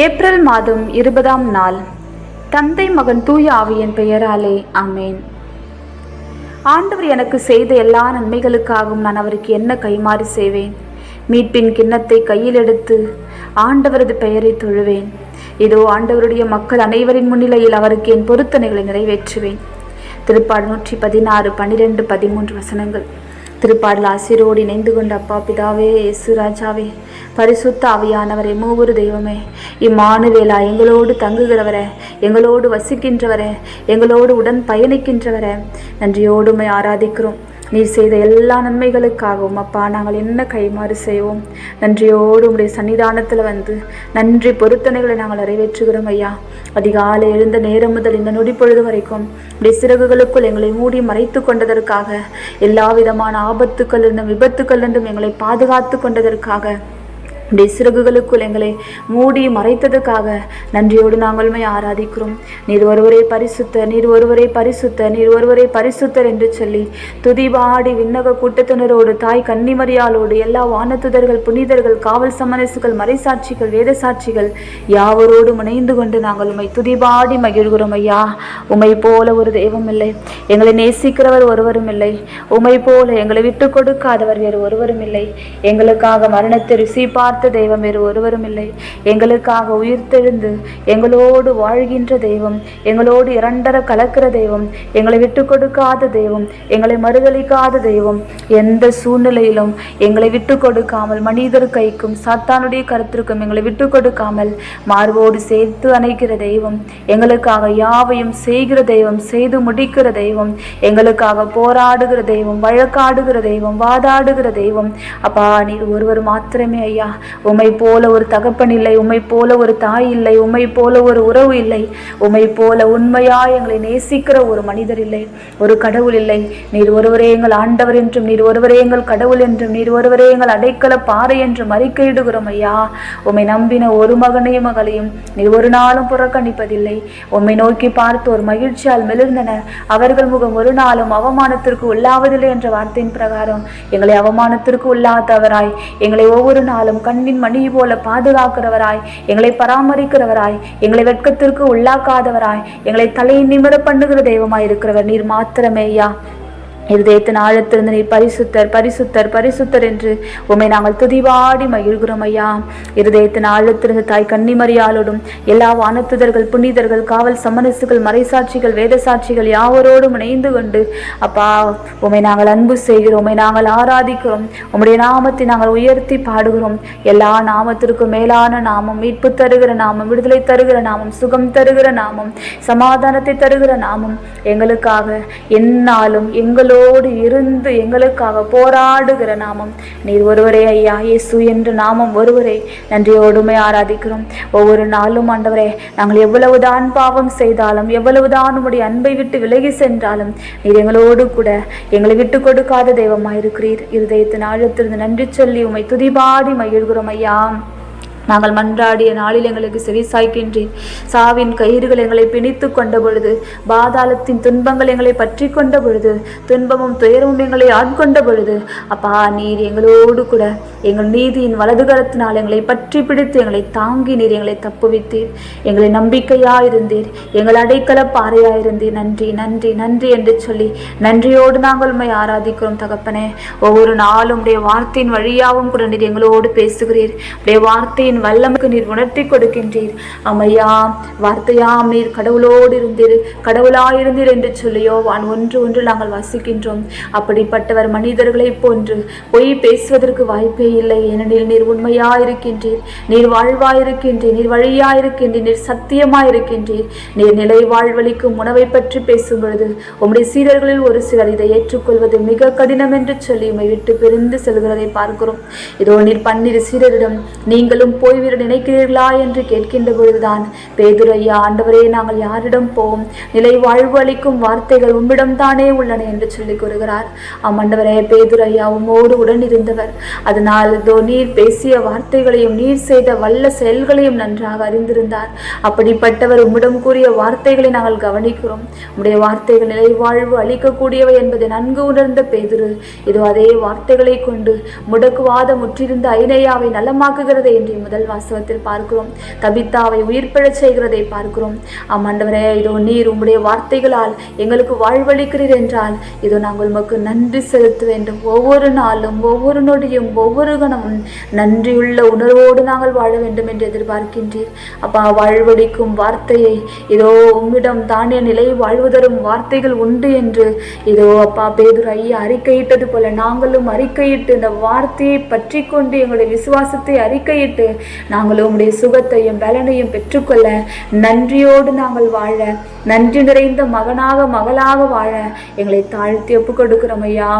April மாதம் இருபதாம் நாள். தந்தை மகன் தூய ஆவியின் பெயராலே ஆமேன். ஆண்டவர் எனக்கு செய்த எல்லா நன்மைகளுக்காகவும் நான் அவருக்கு என்ன கைமாறி செய்வேன்? மீட்பின் கிண்ணத்தை கையில் எடுத்து ஆண்டவரது பெயரை தொழுவேன். இதோ ஆண்டவருடைய மக்கள் அனைவரின் முன்னிலையில் அவருக்கு என் பொருத்தனைகளை நிறைவேற்றுவேன். திருப்பாடு நூற்றி பதினாறு பன்னிரெண்டு பதிமூன்று வசனங்கள். திருப்பாடல் ஆசிரோடு இணைந்து கொண்ட அப்பா பிதாவே இயேசு ராஜாவே பரிசுத்த அவையானவரே மூவரு தெய்வமே இம்மானுவேலா எங்களோடு தங்குகிறவரே எங்களோடு வசிக்கின்றவரே எங்களோடு உடன் பயணிக்கின்றவரே நன்றியோடுமை ஆராதிக்கிறோம். நீர் செய்த எல்லா நன்மைகளுக்காகவும் அப்பா நாங்கள் என்ன கைமாறு செய்வோம்? நன்றியோடு உடைய சன்னிதானத்தில் வந்து நன்றி பொருத்தனைகளை நாங்கள் நிறைவேற்றுகிறோம் ஐயா. அதிகாலை எழுந்த நேரம் முதல் இந்த நொடி பொழுது வரைக்கும் உடைய சிறகுகளுக்குள் எங்களை மூடி மறைத்து கொண்டதற்காக எல்லா விதமான ஆபத்துக்கள் இருந்தும் விபத்துக்கள் இருந்தும் எங்களை பாதுகாத்து கொண்டதற்காக உடைய சிறகுகளுக்குள் எங்களை மூடி மறைத்ததுக்காக நன்றியோடு நாங்கள் ஆராதிக்கிறோம். நீர் ஒருவரே பரிசுத்த நீர் ஒருவரே பரிசுத்த நீர் ஒருவரே பரிசுத்தர் என்று சொல்லி துதிபாடி விண்ணக கூட்டத்தினரோடு தாய் கன்னிமரியாலோடு எல்லா வானத்துதர்கள் புனிதர்கள் காவல் சமரசுகள் மறைசாட்சிகள் வேத சாட்சிகள் யாவரோடும் இணைந்து கொண்டு நாங்கள் உண்மை துதிபாடி மகிழ்கிறோம் ஐயா. உமை போல ஒரு தெய்வம் இல்லை. எங்களை நேசிக்கிறவர் ஒருவரும் இல்லை. உமை போல எங்களை விட்டு கொடுக்காதவர் வேறு ஒருவரும் இல்லை. எங்களுக்காக மரணத்தை ருசி பார்த்து தெய்வம் வேறு ஒருவரும் இல்லை. எங்களுக்காக உயிர்த்தெழுந்து எங்களோடு வாழ்கின்ற தெய்வம் எங்களோடு இரண்டர கலக்கிற தெய்வம் எங்களை விட்டு கொடுக்காத தெய்வம் எங்களை மறுதளிக்காத தெய்வம். எந்த சூழ்நிலையிலும் எங்களை விட்டு கொடுக்காமல் மனிதர் கைக்கும் சாத்தானுடைய கருத்திற்கும் எங்களை விட்டு கொடுக்காமல் மார்போடு சேர்த்து அணைக்கிற தெய்வம் எங்களுக்காக யாவையும் செய்கிற தெய்வம் செய்து முடிக்கிற தெய்வம் எங்களுக்காக போராடுகிற தெய்வம் வழக்காடுகிற தெய்வம் வாதாடுகிற தெய்வம். அப்பா நீர் ஒருவர் மாத்திரமே ஐயா. உம்மை போல ஒரு தகப்பன் இல்லை உமை போல ஒரு தாய் இல்லை உம்மை போல ஒரு உறவு இல்லை உம்மை போல உண்மையா எங்களை நேசிக்கிற ஒரு மனிதர் இல்லை ஒரு கடவுள் இல்லை. நீர் ஒருவரே எங்கள் ஆண்டவர் என்றும் நீர் ஒருவரே எங்கள் கடவுள் என்றும் நீர் ஒருவரே எங்கள் அடைக்கல பாறை என்றும் அறிக்கையிடுகிறோம் ஐயா. உமை நம்பின ஒரு மகனையும் மகளையும் நீர் ஒரு நாளும் புறக்கணிப்பதில்லை. உம்மை நோக்கி பார்த்து ஒரு மகிழ்ச்சியால் மெலிர்ந்தனர் அவர்கள் முகம் ஒரு நாளும் அவமானத்திற்கு உள்ளாவதில்லை என்ற வார்த்தையின் பிரகாரம் எங்களை அவமானத்திற்கு உள்ளாதவராய் எங்களை ஒவ்வொரு நாளும் கண் கண்ணின் மணி போல பாதுகாக்கிறவராய் எங்களை பராமரிக்கிறவராய் எங்களை வெட்கத்திற்கு உள்ளாக்காதவராய் எங்களை தலையை நிமிர பண்ணுகிற தெய்வமாய் இருக்கிறவர் நீர் மாத்திரமே ஐயா. இருதயத்தின் ஆழத்திலிருந்து நீர் பரிசுத்தர் பரிசுத்தர் பரிசுத்தர் என்று உம்மை நாங்கள் துதிவாடி மகிழ்கிறோம் ஐயா. இருதயத்தின் ஆழத்திலிருந்து தாய் கன்னிமறியாலோடும் எல்லா வானத்துதர்கள் புனிதர்கள் காவல் சமரசுகள் மறைசாட்சிகள் வேத சாட்சிகள் யாவரோடும் இணைந்து கொண்டு அப்பா உம்மை நாங்கள் அன்பு செய்கிறோம் உமை நாங்கள் ஆராதிக்கிறோம் உம்முடைய நாமத்தை நாங்கள் உயர்த்தி பாடுகிறோம். எல்லா நாமத்திற்கும் மேலான நாமம் மீட்பு தருகிற நாமம் விடுதலை தருகிற நாமம் சுகம் தருகிற நாமம் சமாதானத்தை தருகிற நாமம். எங்களுக்காக எந்நாளும் எங்களோடு இருந்து எங்களுக்காக போராடுகிற நாமம். நீர் ஒருவரே ஐயா இயேசு என்ற நாமம் ஒருவரே. நன்றியோடுமை ஆராதிக்கிறோம். ஒவ்வொரு நாளும் ஆண்டவரே நாங்கள் எவ்வளவுதான் பாவம் செய்தாலும் எவ்வளவுதான் உம்முடைய அன்பை விட்டு விலகி சென்றாலும் நீர் எங்களோடு கூட எங்களை விட்டு கொடுக்காத தெய்வமாயிருக்கிறீர். இருதயத்தின் ஆழத்திலிருந்து நன்றி சொல்லி உம்மை துதிபாடி மகிழ்கிறோம் ஐயா. நாங்கள் மன்றாடிய நாளில் எங்களுக்கு செவிசாய்க்கின்றேன் சாவின் கயிறுகள் எங்களை பிணித்து கொண்ட பொழுது பாதாளத்தின் துன்பங்கள் எங்களை பற்றி கொண்ட பொழுது துன்பமும் துயரமும் எங்களை ஆட்கொண்ட பொழுது அப்பா நீர் எங்களோடு கூட எங்கள் நீதியின் வலதுகரத்தினால் எங்களை பற்றி பிடித்து எங்களை தாங்கி நீர் எங்களை தப்புவித்தீர். எங்களை நம்பிக்கையாயிருந்தீர் எங்கள் அடைக்கல பாறையாக இருந்தீர் நன்றி நன்றி நன்றி என்று சொல்லி நன்றியோடு நாங்கள் உண்மை ஆராதிக்கிறோம் தகப்பனே. ஒவ்வொரு நாளும் உடைய வார்த்தையின் வழியாகவும் கூட நீர் எங்களோடு பேசுகிறீர். உடைய வார்த்தையின் வார்த்தையின் வல்லமைக்கு நீர் உணர்த்தி கொடுக்கின்றீர். அமையா வார்த்தையாம் நீர் கடவுளோடு இருந்தீர் கடவுளாயிருந்தீர் என்று சொல்லியோ வான் ஒன்று ஒன்று நாங்கள் வசிக்கின்றோம். அப்படிப்பட்டவர் மனிதர்களைப் போன்று பொய் பேசுவதற்கு வாய்ப்பே இல்லை. ஏனெனில் நீர் உண்மையாயிருக்கின்றீர். நீர் வாழ்வாயிருக்கின்றீர். நீர் வழியாயிருக்கின்றீர். நீர் சத்தியமாயிருக்கின்றீர். நீர் நிலை வாழ்வழிக்கும் உணவை பற்றி பேசும் பொழுது உம்முடைய சீடர்களில் ஒரு சிலர் இதை ஏற்றுக்கொள்வது மிக கடினம் என்று சொல்லி உம்மை விட்டு பிரிந்து செல்கிறதை பார்க்கிறோம். இதோ நீர் பன்னிரு சீரரிடம் நீங்களும் போய்விட நினைக்கிறீர்களா என்று கேட்கின்ற பொழுதுதான் பேதுரையா ஆண்டவரே நாங்கள் யாரிடம் போம் நிலை வாழ்வு அளிக்கும் வார்த்தைகள் உம்மிடம்தானே உள்ளன என்று சொல்லி கூறுகிறார். ஆமாண்டவரே பேதுரையா உம்மோடு உடன் இருந்தவர் அதனால் இதோ நீர் பேசிய வார்த்தைகளையும் நீர் செய்த வல்ல செயல்களையும் நன்றாக அறிந்திருந்தார். அப்படிப்பட்டவர் உம்மிடம் கூறிய வார்த்தைகளை நாங்கள் கவனிக்கிறோம். உடைய வார்த்தைகள் நிலை வாழ்வு அளிக்கக்கூடியவை என்பதை நன்கு உணர்ந்த பேதுரு இதோ அதே வார்த்தைகளை கொண்டு முடக்குவாத முற்றிருந்த ஐநேயாவை நலமாக்குகிறது என்று முதல் வாசகத்தில் பார்க்கிறோம். தபித்தாவை உயிர் செய்கிறதை பார்க்கிறோம். ஆம் ஆண்டவரே இதோ நீர் உம்முடைய வார்த்தைகளால் எங்களுக்கு வாழ்வளிக்கிறீர் என்றால் இதோ நாங்கள் உமக்கு நன்றி செலுத்த வேண்டும். ஒவ்வொரு நாளும் ஒவ்வொரு நொடியும் ஒவ்வொரு கணமும் நன்றியுள்ள உணர்வோடு நாங்கள் வாழ வேண்டும் என்று எதிர்பார்க்கின்றீர். அப்பா வாழ்வளிக்கும் வார்த்தையை இதோ உம்மிடம் தானிய நிலை வாழ்வதரும் வார்த்தைகள் உண்டு என்று இதோ அப்பா பேதுரு ஐயா அறிக்கையிட்டது போல நாங்களும் அறிக்கையிட்டு இந்த வார்த்தையை பற்றி கொண்டு எங்களுடைய விசுவாசத்தை அறிக்கையிட்டு நாங்களும் உம்முடைய சுகத்தையும் பலனையும் பெற்றுக்கொள்ள நன்றியோடு நாங்கள் வாழ நன்றி நிறைந்த மகனாக மகளாக வாழ எங்களை தாழ்த்தி ஒப்பு கொடுக்கிறோம் ஐயா.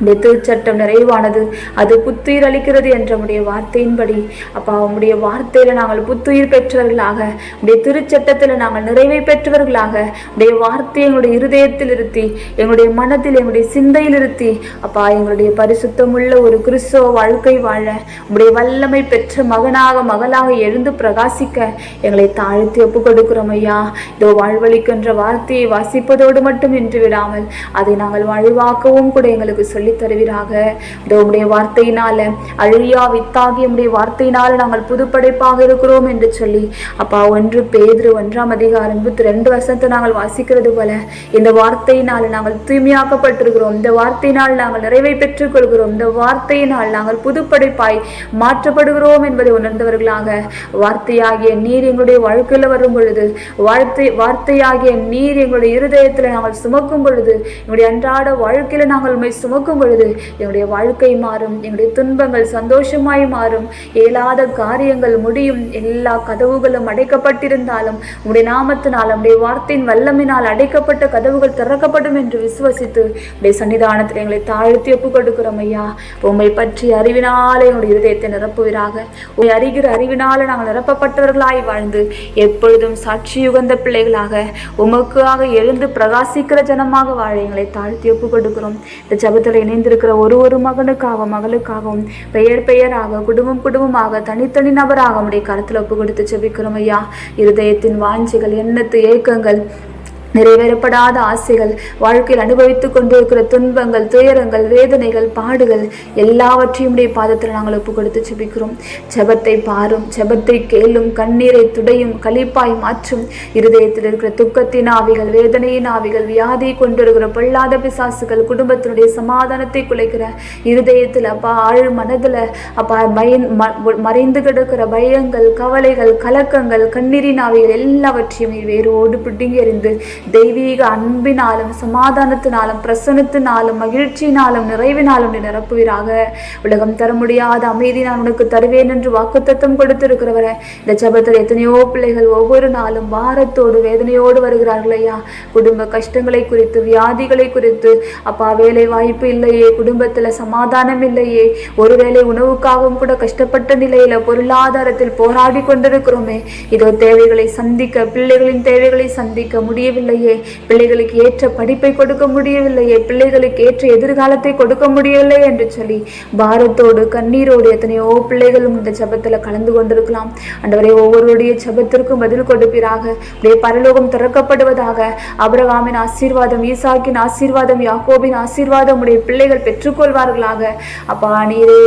உடைய திருச்சட்டம் நிறைவானது. அது புத்துயிர் அளிக்கிறது என்ற உடைய வார்த்தையின்படி. அப்பா உம்முடைய வார்த்தையில நாங்கள் புத்துயிர் பெற்றவர்களாக உடைய திருச்சட்டத்தில் நாங்கள் நிறைவை பெற்றவர்களாக உடைய வார்த்தையை எங்களுடைய இருதயத்தில் இருத்தி எங்களுடைய மனத்தில் எங்களுடைய சிந்தையில் இருத்தி அப்பா எங்களுடைய பரிசுத்தமுள்ள ஒரு கிறிஸ்தவ வாழ்க்கை வாழ உடைய வல்லமை பெற்ற மகனாக மகளாக எழுந்து பிரகாசிக்க எங்களை தாழ்த்தி ஒப்பு கொடுக்கிறோம் ஐயா. இதோ வாழ்வழிக்கின்ற வார்த்தையை வாசிப்பதோடு மட்டும் நின்று விடாமல் அதை நாங்கள் வாழ்வாக்கவும் கூட எங்களுக்கு சொல்லி சொல்லித் தருவீராக இதோ உடைய வார்த்தையினால அழியா வித்தாகி உடைய வார்த்தையினால நாங்கள் புதுப்படைப்பாக இருக்கிறோம் என்று சொல்லி அப்பா ஒன்று பேதிரு ஒன்றாம் அதிகாரம் இருபத்தி ரெண்டு வருஷத்தை நாங்கள் வாசிக்கிறது போல இந்த வார்த்தையினால் நாங்கள் தூய்மையாக்கப்பட்டிருக்கிறோம். இந்த வார்த்தையினால் நாங்கள் நிறைவை பெற்றுக் கொள்கிறோம் இந்த வார்த்தையினால் நாங்கள் புதுப்படைப்பாய் மாற்றப்படுகிறோம் என்பதை உணர்ந்தவர்களாக வார்த்தையாகிய நீர் எங்களுடைய வாழ்க்கையில் வரும் பொழுது வார்த்தை வார்த்தையாகிய நீர் எங்களுடைய இருதயத்தில் நாங்கள் சுமக்கும் பொழுது எங்களுடைய அன்றாட வாழ்க்கையில் நாங்கள் உண்மை சுமக்கும் பொழுது என்னுடைய வாழ்க்கை மாறும் என்னுடைய துன்பங்கள் சந்தோஷமாய் மாறும். இயலாத காரியங்கள் முடியும் எல்லா கதவுகளும் அடைக்கப்பட்டிருந்தாலும் உடைய நாமத்தினால் உடைய வார்த்தையின் வல்லமினால் அடைக்கப்பட்ட கதவுகள் திறக்கப்படும் என்று விசுவசித்து உடைய சன்னிதானத்தில் எங்களை தாழ்த்தி ஒப்புக் கொடுக்கிறோம் ஐயா. உம்மை பற்றி அறிவினாலே என்னுடைய இதயத்தை நிரப்புவீராக. உம்மை அறிகிற அறிவினால நாங்கள் நிரப்பப்பட்டவர்களாய் வாழ்ந்து எப்பொழுதும் சாட்சி யுகந்த பிள்ளைகளாக உமக்காக எழுந்து பிரகாசிக்கிற ஜனமாக வாழ எங்களை தாழ்த்தி ஒப்பு கொடுக்கிறோம் இந்த ஜபத்தில் இணைந்திருக்கிற ஒரு ஒரு மகனுக்காக மகளுக்காகவும் பெயர் பெயராக குடும்பம் குடும்பமாக தனித்தனி நபராக உடைய கருத்தில் ஒப்பு கொடுத்து செபிக்கிறோம் ஐயா. இருதயத்தின் வாஞ்சிகள் எண்ணத்து ஏக்கங்கள் நிறைவேறப்படாத ஆசைகள் வாழ்க்கையில் அனுபவித்துக் கொண்டிருக்கிற துன்பங்கள் துயரங்கள் வேதனைகள் பாடுகள் எல்லாவற்றையும் உடைய பாதத்தில் நாங்கள் ஒப்பு கொடுத்து ஜெபிக்கிறோம். ஜெபத்தை பாரும் ஜெபத்தை கேளும் கண்ணீரை துடையும் கழிப்பாய் மாற்றும். இருதயத்தில் இருக்கிற துக்கத்தின் ஆவிகள் வேதனையின் ஆவிகள் வியாதியை கொண்டிருக்கிற பொல்லாத பிசாசுகள் குடும்பத்தினுடைய சமாதானத்தை குலைக்கிற இருதயத்தில் அப்பா ஆழ் மனதில் அப்பா பயன் ம- மறைந்து கிடக்கிற பயங்கள் கவலைகள் கலக்கங்கள் கண்ணீரின் ஆவிகள் எல்லாவற்றையும் நீர் வேரோடு பிடுங்கி எறிந்து தெய்வீக அன்பினாலும் சமாதானத்தினாலும் பிரசனத்தினாலும் மகிழ்ச்சியினாலும் நிறைவினாலும் நீ நிரப்புவீராக. உலகம் தர முடியாத அமைதி நான் உனக்கு தருவேன் என்று வாக்குத்தத்தம் கொடுத்திருக்கிறவரே. இந்த ஜபத்தில் எத்தனையோ பிள்ளைகள் ஒவ்வொரு நாளும் வாரத்தோடு வேதனையோடு வருகிறார்கள் ஐயா. குடும்ப கஷ்டங்களை குறித்து வியாதிகளை குறித்து அப்பா வேலை வாய்ப்பு இல்லையே குடும்பத்தில் சமாதானம் இல்லையே. ஒருவேளை உணவுக்காகவும் கூட கஷ்டப்பட்ட நிலையில பொருளாதாரத்தில் போராடி கொண்டிருக்கிறோமே. இதோ தேவைகளை சந்திக்க பிள்ளைகளின் தேவைகளை சந்திக்க முடியவில்லை முடியவில்லையே பிள்ளைகளுக்கு ஏற்ற படிப்பை கொடுக்க முடியவில்லையே. பிள்ளைகளுக்கு ஏற்ற எதிர்காலத்தை கொடுக்க முடியவில்லை என்று சொல்லி பாரத்தோடு கண்ணீரோடு எத்தனையோ பிள்ளைகளும் இந்த ஜபத்தில் கலந்து கொண்டிருக்கலாம். ஆண்டவரே ஒவ்வொருடைய ஜபத்திற்கும் பதில் கொடுப்பீராக. அப்படியே பரலோகம் திறக்கப்படுவதாக. அபரகாமின் ஆசீர்வாதம் ஈசாக்கின் ஆசீர்வாதம் யாக்கோபின் ஆசீர்வாதம் உடைய பிள்ளைகள் பெற்றுக்கொள்வார்களாக. அப்பா நீரே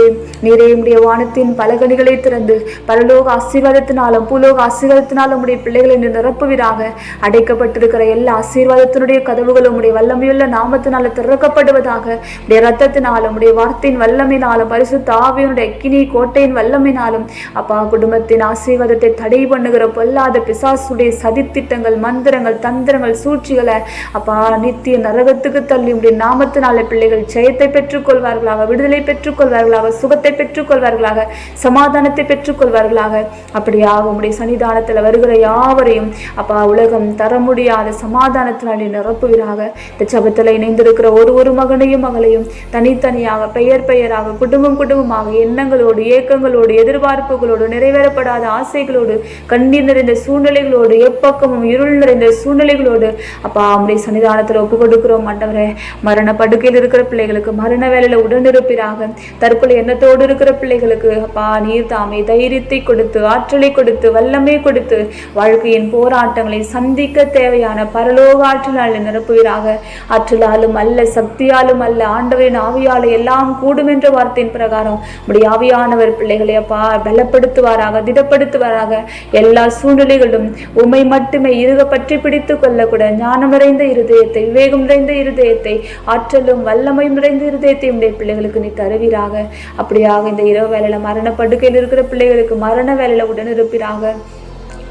நீரே உடைய வானத்தின் பலகணிகளை திறந்து பரலோக ஆசீர்வாதத்தினாலும் பூலோக ஆசீர்வாதத்தினாலும் உடைய பிள்ளைகளை நிரப்புவீராக. அடைக்கப்பட்டிருக்கிற எல்லா ஆசீர்வாதத்தினுடைய கதவுகளும் உடைய வல்லமையுள்ள நாமத்தினால திறக்கப்படுவதாக உடைய ரத்தத்தினாலும் உடைய வார்த்தையின் வல்லமையினாலும் பரிசு தாவியனுடைய அக்கினி கோட்டையின் வல்லமையினாலும் அப்பா குடும்பத்தின் ஆசீர்வாதத்தை தடை பண்ணுகிற பொல்லாத பிசாசுடைய சதித்திட்டங்கள் மந்திரங்கள் தந்திரங்கள் சூழ்ச்சிகளை அப்பா நித்திய நரகத்துக்கு தள்ளி உடைய நாமத்தினால பிள்ளைகள் ஜெயத்தை பெற்றுக்கொள்வார்களாக விடுதலை பெற்றுக்கொள்வார்களாக சுகத்தை பெற்றுக்கொள்வார்களாக சமாதானத்தை பெற்றுக்கொள்வார்களாக. அப்படியாக உடைய சன்னிதானத்தில் வருகிற யாவரையும் அப்பா உலகம் தர முடியாத சமாதானத்தினால் நிரப்புவீராக. இந்த ஜபத்தில் இணைந்திருக்கிற ஒரு ஒரு மகனையும் மகளையும் தனித்தனியாக பெயர் பெயராக குடும்பம் குடும்பமாக எண்ணங்களோடு ஏக்கங்களோடு எதிர்பார்ப்புகளோடு நிறைவேறப்படாத ஆசைகளோடு கண்ணீர் நிறைந்த சூழ்நிலைகளோடு எப்பக்கமும் இருள் நிறைந்த சூழ்நிலைகளோடு அப்பா அவருடைய சன்னிதானத்தில் ஒப்பு கொடுக்கிறோம் ஆண்டவரே. மரண படுக்கையில் இருக்கிற பிள்ளைகளுக்கு மரண வேலையில் உடனிருப்பிறாக தற்கொலை எண்ணத்தோடு இருக்கிற பிள்ளைகளுக்கு அப்பா நீர் தாமே தைரியத்தை கொடுத்து ஆற்றலை கொடுத்து வல்லமை கொடுத்து வாழ்க்கையின் போராட்டங்களை சந்திக்க தேவையான பரலோக ஆற்றலால் நிரப்புவீராக. ஆற்றலாலும் அல்ல சக்தியாலும் அல்ல ஆண்டவரின் ஆவியால் எல்லாம் கூடும் என்ற வார்த்தையின் பிரகாரம் உடைய ஆவியானவர் பிள்ளைகளை அப்பா பலப்படுத்துவாராக திடப்படுத்துவாராக. எல்லா சூழ்நிலைகளும் உம்மை மட்டுமே இருக பற்றி பிடித்து கொள்ளக்கூட ஞானம் நிறைந்த இருதயத்தை விவேகம் நிறைந்த இருதயத்தை ஆற்றலும் வல்லமையும் நிறைந்த இருதயத்தை உடைய பிள்ளைகளுக்கு நீ தருவீராக. அப்படியாக இந்த இரவு வேலையில மரண படுக்கையில் இருக்கிற பிள்ளைகளுக்கு மரண வேலையில உடனிருப்பீராக.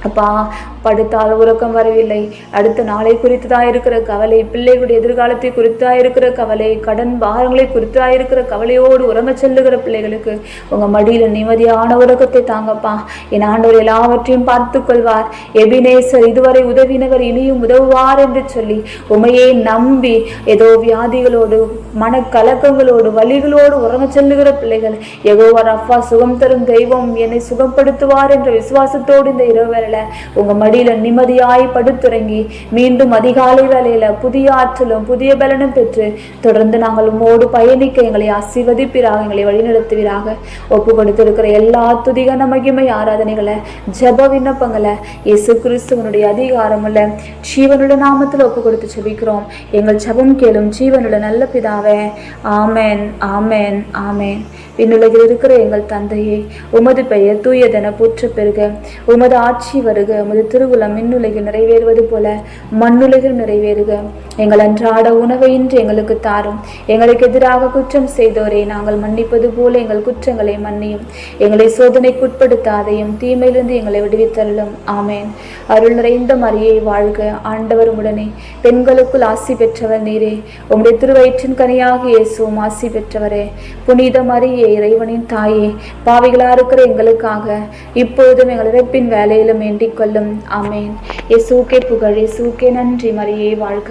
அப்பா படுத்தால் உறக்கம் வரவில்லை. அடுத்த நாளை குறித்து தான் இருக்கிற கவலை பிள்ளைகளுடைய எதிர்காலத்தை குறித்தா இருக்கிற கவலை கடன் பாரங்களை குறித்தா இருக்கிற கவலையோடு உறங்க செல்லுகிற பிள்ளைகளுக்கு உங்க மடியில் நிம்மதியான உறக்கத்தை தாங்கப்பா. என் ஆண்டவர் எல்லாவற்றையும் பார்த்து கொள்வார். எபினேசர் இதுவரை உதவினவர் இனியும் உதவுவார் என்று சொல்லி உமையை நம்பி ஏதோ வியாதிகளோடு மனக்கலக்கங்களோடு வழிகளோடு உறங்க செல்லுகிற பிள்ளைகள் எகோவர் அப்பா சுகம் தரும் தெய்வம் என்னை சுகப்படுத்துவார் என்ற விசுவாசத்தோடு இந்த இரவு வேளையில உங்க மடியில நிம்மதியாய் படுத்துறங்கி மீண்டும் அதிகாலை வேளையில புதிய ஆற்றலும் புதிய பலனும் பெற்று தொடர்ந்து நாங்கள் உம்மோடு பயணிக்க எங்களை ஆசீர்வதிப்பீராக எங்களை வழிநடத்துவீராக. ஒப்பு கொடுத்திருக்கிற எல்லா துதிகன மகிமை ஆராதனைகளை ஜப விண்ணப்பங்களை இயேசு கிறிஸ்துவனுடைய அதிகாரமுள்ள ஜீவனுள்ள நாமத்தில் ஒப்பு கொடுத்து செபிக்கிறோம் எங்கள் ஜபம் கேளும் ஜீவனுள்ள நல்ல பிதாவே ஆமேன் ஆமேன் ஆமேன். விண்ணுலகில் இருக்கிற எங்கள் தந்தையே உமது பெயர் தூயதென போற்ற பெருக உமது ஆட்சி வருக. உமது திருவுளம் மின்னுலகில் நிறைவேறுவது போல மண்ணுலகில் நிறைவேறுக. எங்கள் அன்றாட உணவை இன்று எங்களுக்கு தாரும். எங்களுக்கு எதிராக குற்றம் செய்தோரை நாங்கள் மன்னிப்பது போல எங்கள் குற்றங்களை மன்னியும். எங்களை சோதனைக்குட்படுத்தாதையும் தீமையிலிருந்து எங்களை விடுவித்தருளும். ஆமேன். அருள் நிறைந்த மரியை வாழ்க. ஆண்டவர் உடனே பெண்களுக்குள் ஆசி பெற்றவர் நீரே. உம்முடைய திருவயிற்றின் கனியாக இயேசுவும் ஆசி பெற்றவரே. புனித மரியே இறைவனின் தாயே பாவிகளா இருக்கிற எங்களுக்காக இப்பொழுதும் எங்கள் இறப்பின் வேலையிலும் வேண்டிக் கொள்ளும். ஆமேன். இயேசுக்கே புகழ் இயேசுக்கே நன்றி மரியே வாழ்க.